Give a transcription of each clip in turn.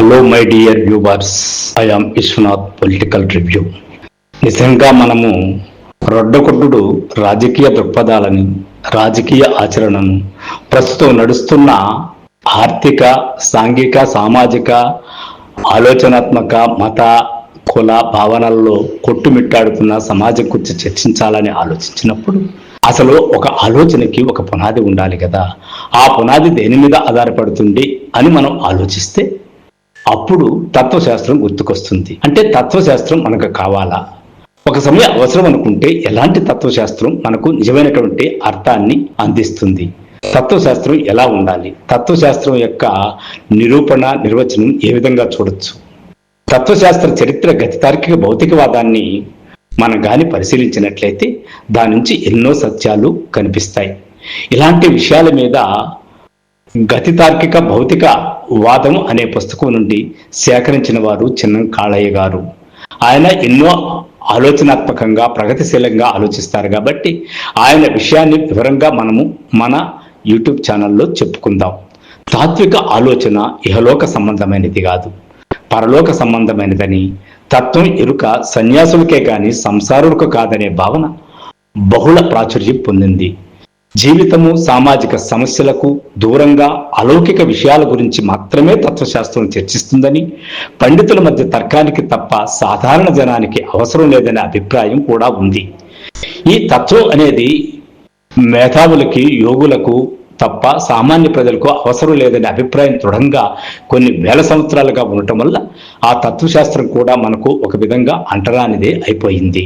Hello my dear viewers I am Viswanath political review నిజంగా మనము రొడ్డకొడ్డు రాజకీయ దృక్పథాలని రాజకీయ ఆచరణను ప్రస్తుతం నడుస్తున్న ఆర్థిక సాంఘిక సామాజిక ఆలోచనాత్మక మత కుల భావనల్లో కొట్టుమిట్టాడుతున్న సమాజం గురించి చర్చించాలని ఆలోచించినప్పుడు అసలు ఒక ఆలోచనకి ఒక పునాది ఉండాలి కదా. ఆ పునాది దేని మీద ఆధారపడుతుంది అని మనం ఆలోచిస్తే అప్పుడు తత్వశాస్త్రం గుర్తుకొస్తుంది. అంటే తత్వశాస్త్రం మనకు కావాలా? ఒక సమయం అవసరం అనుకుంటే ఎలాంటి తత్వశాస్త్రం మనకు నిజమైనటువంటి అర్థాన్ని అందిస్తుంది? తత్వశాస్త్రం ఎలా ఉండాలి? తత్వశాస్త్రం యొక్క నిరూపణ నిర్వచనం ఏ విధంగా చూడొచ్చు? తత్వశాస్త్ర చరిత్ర గతితార్కిక భౌతికవాదాన్ని మనం గాని పరిశీలించినట్లయితే దాని నుంచి ఎన్నో సత్యాలు కనిపిస్తాయి. ఇలాంటి విషయాల మీద గతి తార్కిక భౌతిక వాదం అనే పుస్తకం నుండి సేకరించిన వారు చిన్నం కాళయ్య గారు. ఆయన ఎన్నో ఆలోచనాత్మకంగా ప్రగతిశీలంగా ఆలోచిస్తారు కాబట్టి ఆయన విషయాన్ని వివరంగా మనము మన యూట్యూబ్ ఛానల్లో చెప్పుకుందాం. తాత్విక ఆలోచన ఇహలోక సంబంధమైనది కాదు. పరలోక సంబంధమైనదని తత్వం ఎరుక సన్యాసులకే కానీ సంసారులకు కాదనే భావన బహుళ ప్రాచుర్యం పొందింది. జీవితము సామాజిక సమస్యలకు దూరంగా అలౌకిక విషయాల గురించి మాత్రమే తత్వశాస్త్రం చర్చిస్తుందని పండితుల మధ్య తర్కానికి తప్ప సాధారణ జనానికి అవసరం లేదనే అభిప్రాయం కూడా ఉంది. ఈ తత్వం అనేది మేధావులకి యోగులకు తప్ప సామాన్య ప్రజలకు అవసరం లేదనే అభిప్రాయం దృఢంగా కొన్ని వేల సంవత్సరాలుగా ఉండటం వల్ల ఆ తత్వశాస్త్రం కూడా మనకు ఒక విధంగా అంటరానిదే అయిపోయింది.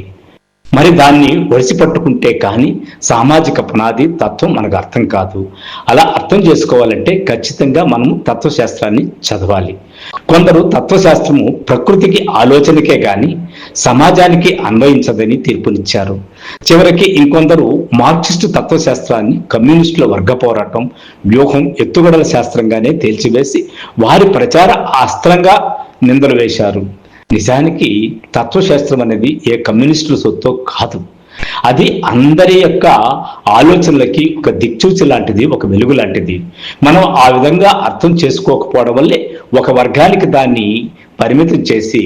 మరి దాన్ని ఒడిసి పట్టుకుంటే కానీ సామాజిక పునాది తత్వం మనకు అర్థం కాదు. అలా అర్థం చేసుకోవాలంటే ఖచ్చితంగా మనము తత్వశాస్త్రాన్ని చదవాలి. కొందరు తత్వశాస్త్రము ప్రకృతికి ఆలోచనకే కానీ సమాజానికి అన్వయించదని తీర్పునిచ్చారు. చివరికి ఇంకొందరు మార్క్సిస్టు తత్వశాస్త్రాన్ని కమ్యూనిస్టుల వర్గ పోరాటం వ్యూహం ఎత్తుగడల శాస్త్రంగానే తేల్చివేసి వారి ప్రచార అస్త్రంగా నిందలు వేశారు. నిజానికి తత్వశాస్త్రం అనేది ఏ కమ్యూనిస్టుల సొత్తో కాదు. అది అందరి యొక్క ఆలోచనలకి ఒక దిక్చూచి లాంటిది ఒక వెలుగు లాంటిది. మనం ఆ విధంగా అర్థం చేసుకోకపోవడం వల్లే ఒక వర్గానికి దాన్ని పరిమితం చేసి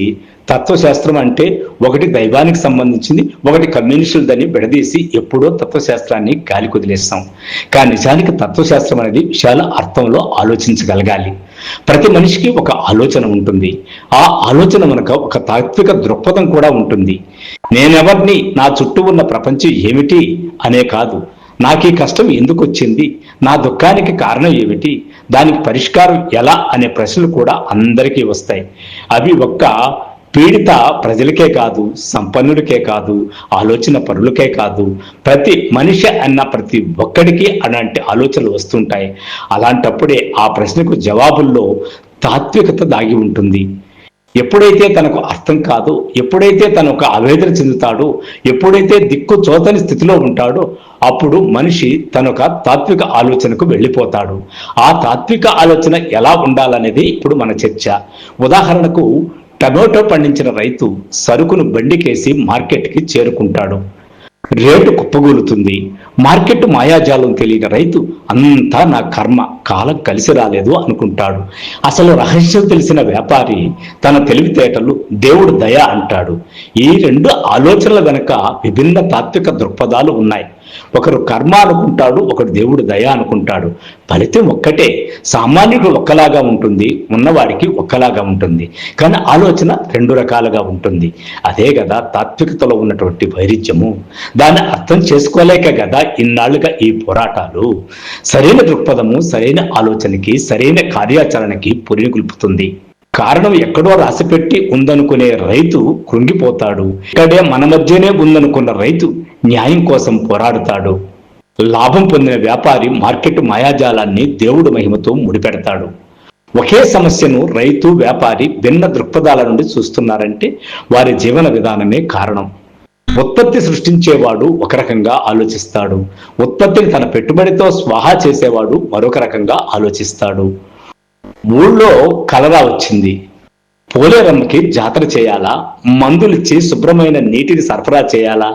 తత్వశాస్త్రం అంటే ఒకటి దైవానికి సంబంధించింది ఒకటి కమ్యూనిస్టులదని విడదీసి ఎప్పుడో తత్వశాస్త్రాన్ని గాలి కుదిలేస్తాం. కానీ నిజానికి తత్వశాస్త్రం అనేది విశాల అర్థంలో ఆలోచించగలగాలి. ప్రతి మనిషికి ఒక ఆలోచన ఉంటుంది. ఆ ఆలోచన మనకు ఒక తాత్విక దృక్పథం కూడా ఉంటుంది. నేనెవరిని నా చుట్టూ ఉన్న ప్రపంచం ఏమిటి? అనే కాదు. నాకు ఈ కష్టం ఎందుకు వచ్చింది నా దుఃఖానికి కారణం ఏమిటి? దానికి పరిష్కారం ఎలా? అనే ప్రశ్నలు కూడా అందరికీ వస్తాయి. అవి ఒక్క పీడిత ప్రజలకే కాదు సంపన్నుడికే కాదు ఆలోచన పరులకే కాదు. ప్రతి మనిషి అన్న ప్రతి ఒక్కడికి అలాంటి ఆలోచనలు వస్తుంటాయి. అలాంటప్పుడే ఆ ప్రశ్నకు జవాబుల్లో తాత్వికత దాగి ఉంటుంది. ఎప్పుడైతే తనకు అర్థం కాదు ఎప్పుడైతే తను ఒక ఆవేదన చెందుతాడో ఎప్పుడైతే దిక్కు చోతని స్థితిలో ఉంటాడో అప్పుడు మనిషి తన ఒక తాత్విక ఆలోచనకు వెళ్ళిపోతాడు. ఆ తాత్విక ఆలోచన ఎలా ఉండాలనేది ఇప్పుడు మన చర్చ. ఉదాహరణకు టమోటో పండించిన రైతు సరుకును బండికేసి మార్కెట్కి చేరుకుంటాడు. రేటు కుప్పగూలుతుంది. మార్కెట్ మాయాజాలం తెలియని రైతు అంతా నా కర్మ కాలం కలిసి రాలేదు అనుకుంటాడు. అసలు రహస్యం తెలిసిన వ్యాపారి తన తెలివితేటలు దేవుడు దయ అంటాడు. ఈ రెండు ఆలోచనల వెనుక విభిన్న తాత్విక దృక్పథాలు ఉన్నాయి. ఒకరు కర్మ అనుకుంటాడు ఒకడు దేవుడు దయ అనుకుంటాడు. ఫలితం ఒక్కటే. సామాన్యుడు ఒక్కలాగా ఉంటుంది ఉన్నవాడికి ఒక్కలాగా ఉంటుంది. కానీ ఆలోచన రెండు రకాలుగా ఉంటుంది. అదే కదా తాత్వికతలో ఉన్నటువంటి వైరుధ్యము. దాన్ని అర్థం చేసుకోలేక కదా ఇన్నాళ్ళుగా ఈ పోరాటాలు. సరైన దృక్పథము సరైన ఆలోచనకి సరైన కార్యాచరణకి పురినిగుల్పుతుంది కారణం ఎక్కడో రాసిపెట్టి ఉందనుకునే రైతు కృంగిపోతాడు. ఇక్కడే మన మధ్యనే ఉందనుకున్న రైతు న్యాయం కోసం పోరాడుతాడు. లాభం పొందిన వ్యాపారి మార్కెట్ మాయాజాలాన్ని దేవుడు మహిమతో ముడిపెడతాడు. ఒకే సమస్యను రైతు వ్యాపారి భిన్న దృక్పథాల నుండి చూస్తున్నారంటే వారి జీవన విధానమే కారణం. ఉత్పత్తి సృష్టించేవాడు ఒక రకంగా ఆలోచిస్తాడు. ఉత్పత్తిని తన పెట్టుబడితో స్వాహా చేసేవాడు మరొక రకంగా ఆలోచిస్తాడు. ఊళ్ళో కలరా వచ్చింది. పోలేరమ్మకి జాతర చేయాలా? మందులిచ్చి శుభ్రమైన నీటిని సరఫరా చేయాలా?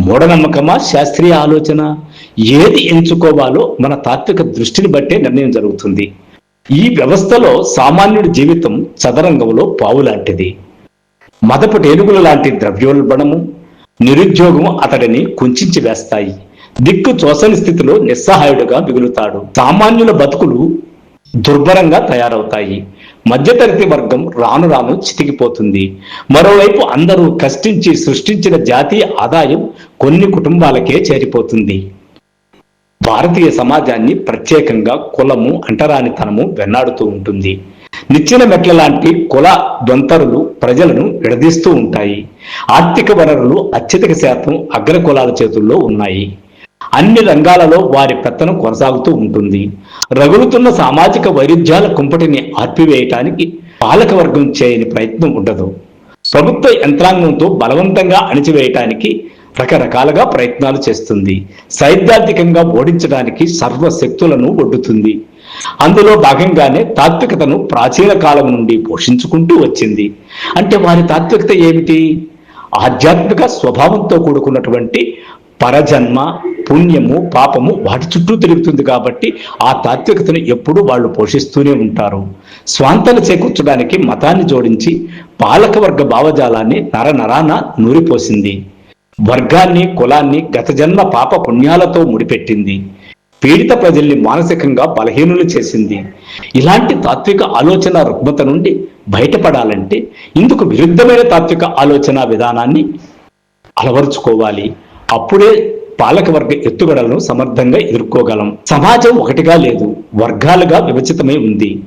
మూఢనమ్మకమా? శాస్త్రీయ ఆలోచన? ఏది ఎంచుకోవాలో మన తాత్విక దృష్టిని బట్టే నిర్ణయం జరుగుతుంది. ఈ వ్యవస్థలో సామాన్యుడి జీవితం చదరంగంలో పావు లాంటిది మదపు టేనుగుల లాంటి ద్రవ్యోల్బణము నిరుద్యోగం అతడిని కుంచించి వేస్తాయి. దిక్కు చోసని స్థితిలో నిస్సహాయుడుగా మిగులుతాడు. సామాన్యుల బతుకులు దుర్భరంగా తయారవుతాయి. మధ్యతరగతి వర్గం రాను రాను చితికిపోతుంది. మరోవైపు అందరూ కష్టించి సృష్టించిన జాతీయ ఆదాయం కొన్ని కుటుంబాలకే చేరిపోతుంది. భారతీయ సమాజాన్ని ప్రత్యేకంగా కులము అంటరానితనము వెన్నాడుతూ ఉంటుంది. నిచ్చిన మెట్ల లాంటి కుల దొంతరులు ప్రజలను విడదీస్తూ ఉంటాయి. ఆర్థిక వనరులు అత్యధిక శాతం అగ్ర కులాల చేతుల్లో ఉన్నాయి. అన్ని రంగాలలో వారి పెత్తనం కొనసాగుతూ ఉంటుంది. రగులుతున్న సామాజిక వైరుధ్యాల కుంపటిని ఆర్పివేయటానికి పాలకవర్గం చేయని ప్రయత్నం ఉండదు. ప్రభుత్వ యంత్రాంగంతో బలవంతంగా అణిచివేయటానికి రకరకాలుగా ప్రయత్నాలు చేస్తుంది. సైద్ధాంతికంగా ఓడించడానికి సర్వశక్తులను ఒడ్డుతుంది. అందులో భాగంగానే తాత్వికతను ప్రాచీన కాలం నుండి పోషించుకుంటూ వచ్చింది. అంటే వారి తాత్వికత ఏమిటి? ఆధ్యాత్మిక స్వభావంతో కూడుకున్నటువంటి పరజన్మ పుణ్యము పాపము వాటి చుట్టూ తిరుగుతుంది కాబట్టి ఆ తాత్వికతను ఎప్పుడూ వాళ్ళు పోషిస్తూనే ఉంటారు. స్వాంతన చేకూర్చడానికి మతాన్ని జోడించి పాలకవర్గ భావజాలాన్ని నరనరాన నూరిపోసింది. వర్గాన్ని కులాన్ని గత జన్మ పాప పుణ్యాలతో ముడిపెట్టింది. పీడిత ప్రజల్ని మానసికంగా బలహీనులు చేసింది. ఇలాంటి తాత్విక ఆలోచన రుగ్మత నుండి బయటపడాలంటే ఇందుకు విరుద్ధమైన తాత్విక ఆలోచన విధానాన్ని అలవరుచుకోవాలి. అప్పుడే పాలకవర్గ ఎత్తుగడలను సమర్థంగా ఎదుర్కోగలం. సమాజం ఒకటిగా లేదు వర్గాలుగా విభజితమై ఉంది.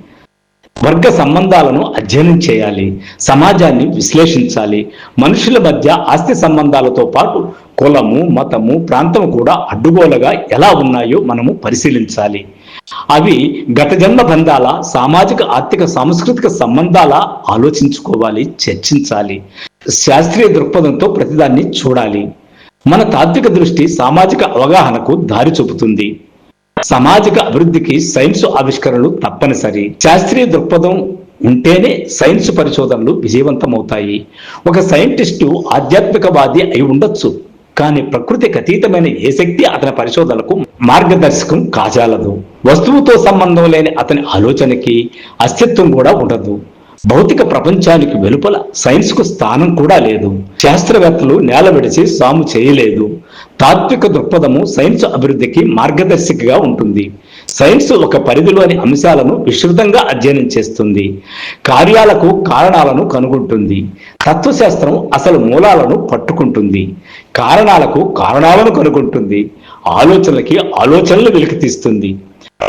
వర్గ సంబంధాలను అధ్యయనం చేయాలి సమాజాన్ని విశ్లేషించాలి. మనుషుల మధ్య ఆస్తి సంబంధాలతో పాటు కులము మతము ప్రాంతము కూడా అడ్డుగోలుగా ఎలా ఉన్నాయో మనము పరిశీలించాలి. అవి గత జన్మ బంధాల సామాజిక ఆర్థిక సాంస్కృతిక సంబంధాల ఆలోచించుకోవాలి చర్చించాలి. శాస్త్రీయ దృక్పథంతో ప్రతిదాన్ని చూడాలి. మన తాత్విక దృష్టి సామాజిక అవగాహనకు దారి చూపుతుంది. సామాజిక అభివృద్ధికి సైన్స్ ఆవిష్కరణలు తప్పనిసరి. శాస్త్రీయ దృక్పథం ఉంటేనే సైన్స్ పరిశోధనలు విజయవంతమవుతాయి. ఒక సైంటిస్టు ఆధ్యాత్మికవాది అయి ఉండొచ్చు కానీ ప్రకృతికి అతీతమైన ఏ శక్తి అతని పరిశోధనలకు మార్గదర్శకం కాజాలదు. వస్తువుతో సంబంధం లేని అతని ఆలోచనకి అస్తిత్వం కూడా ఉండదు. భౌతిక ప్రపంచానికి వెలుపల సైన్స్కు స్థానం కూడా లేదు. శాస్త్రవేత్తలు నేల విడిచి సాము చేయలేదు. తాత్విక దృక్పథము సైన్స్ అభివృద్ధికి మార్గదర్శికగా ఉంటుంది. సైన్స్ ఒక పరిధిలోని అంశాలను విస్తృతంగా అధ్యయనం చేస్తుంది. కార్యాలకు కారణాలను కనుగొంటుంది. తత్వశాస్త్రం అసలు మూలాలను పట్టుకుంటుంది. కారణాలకు కారణాలను కనుగొంటుంది. ఆలోచనలకి ఆలోచనలు వెలికితీస్తుంది.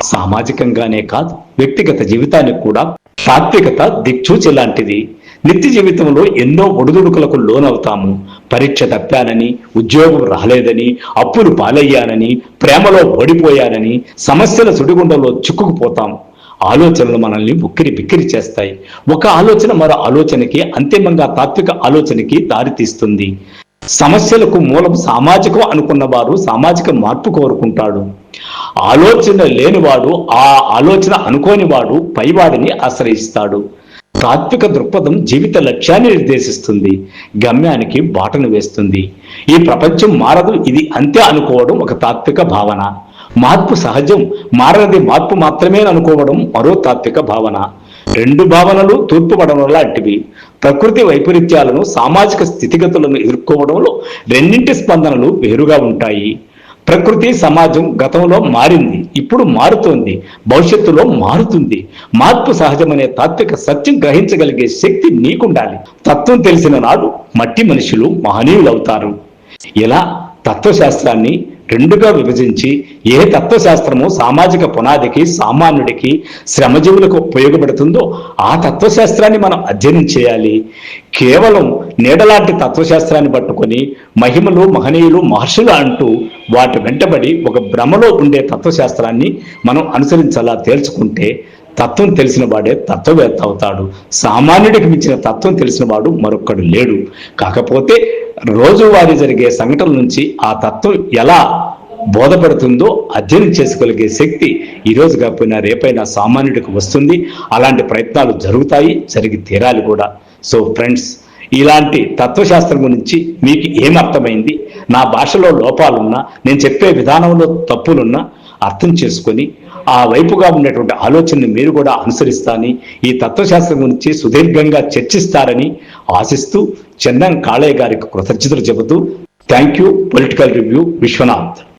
సామాజికంగానే కాదు వ్యక్తిగత జీవితానికి కూడా తాత్వికత దిక్చూచి లాంటిది. నిత్య జీవితంలో ఎన్నో ఒడిదుడుకులకు లోనవుతాము. పరీక్ష తప్పానని ఉద్యోగం రాలేదని అప్పులు పాలయ్యానని ప్రేమలో ఓడిపోయానని సమస్యల సుడిగుండంలో చిక్కుకుపోతాం. ఆలోచనలు మనల్ని ఉక్కిరి బిక్కిరి చేస్తాయి. ఒక ఆలోచన మరో ఆలోచనకి అంతిమంగా తాత్విక ఆలోచనకి దారితీస్తుంది. సమస్యలకు మూలం సామాజికం అనుకున్న వారు సామాజిక మార్పు కోరుకుంటాడు. ఆలోచన లేనివాడు ఆ ఆలోచన అనుకోని వాడు పైవాడిని ఆశ్రయిస్తాడు. తాత్విక దృక్పథం జీవిత లక్ష్యాన్ని నిర్దేశిస్తుంది గమ్యానికి బాటను వేస్తుంది. ఈ ప్రపంచం మారదు ఇది అంతే అనుకోవడం ఒక తాత్విక భావన. మార్పు సహజం మారనది మార్పు మాత్రమే అనుకోవడం మరో తాత్విక భావన. రెండు భావనలు తూర్పుపడడం లాంటివి. ప్రకృతి వైపరీత్యాలను సామాజిక స్థితిగతులను ఎదుర్కోవడంలో రెండింటి స్పందనలు వేరుగా ఉంటాయి. ప్రకృతి సమాజం గతంలో మారింది ఇప్పుడు మారుతోంది భవిష్యత్తులో మారుతుంది. మార్పు సహజమనే తాత్విక సత్యం గ్రహించగలిగే శక్తి నీకుండాలి. తత్వం తెలిసిన నాడు మట్టి మనుషులు మహనీయులవుతారు. ఇలా తత్వశాస్త్రాన్ని రెండుగా విభజించి ఏ తత్వశాస్త్రము సామాజిక పునాదికి సామాన్యుడికి శ్రమజీవులకు ఉపయోగపడుతుందో ఆ తత్వశాస్త్రాన్ని మనం అధ్యయనం చేయాలి. కేవలం నీడలాంటి తత్వశాస్త్రాన్ని పట్టుకొని మహిమలు మహనీయులు మహర్షులు అంటూ వాటి వెంటబడి ఒక భ్రమలో ఉండే తత్వశాస్త్రాన్ని మనం అనుసరించాలా తేల్చుకుంటే తత్వం తెలిసిన వాడే తత్వవేత్త అవుతాడు. సామాన్యుడికి మించిన తత్వం తెలిసిన వాడు మరొక్కడు లేడు. కాకపోతే రోజువారీ జరిగే సంఘటనల నుంచి ఆ తత్వం ఎలా బోధపడుతుందో అధ్యయనం చేసుకోగలిగే శక్తి ఈ రోజు కాకపోయినా రేపైనా సామాన్యుడికి వస్తుంది. అలాంటి ప్రయత్నాలు జరుగుతాయి జరిగి తీరాలి కూడా. సో ఫ్రెండ్స్ ఇలాంటి తత్వశాస్త్రం గురించి మీకు ఏమర్థమైంది? నా భాషలో లోపాలున్నా నేను చెప్పే విధానంలో తప్పులున్నా అర్థం చేసుకొని ఆ వైపుగా ఉన్నటువంటి ఆలోచనని మీరు కూడా అనుసరిస్తారని ఈ తత్వశాస్త్రం గురించి సుదీర్ఘంగా చర్చిస్తారని ఆశిస్తూ చెన్నం కాళయ్య గారికి కృతజ్ఞతలు చెబుతూ thank you. Political review Viswanath.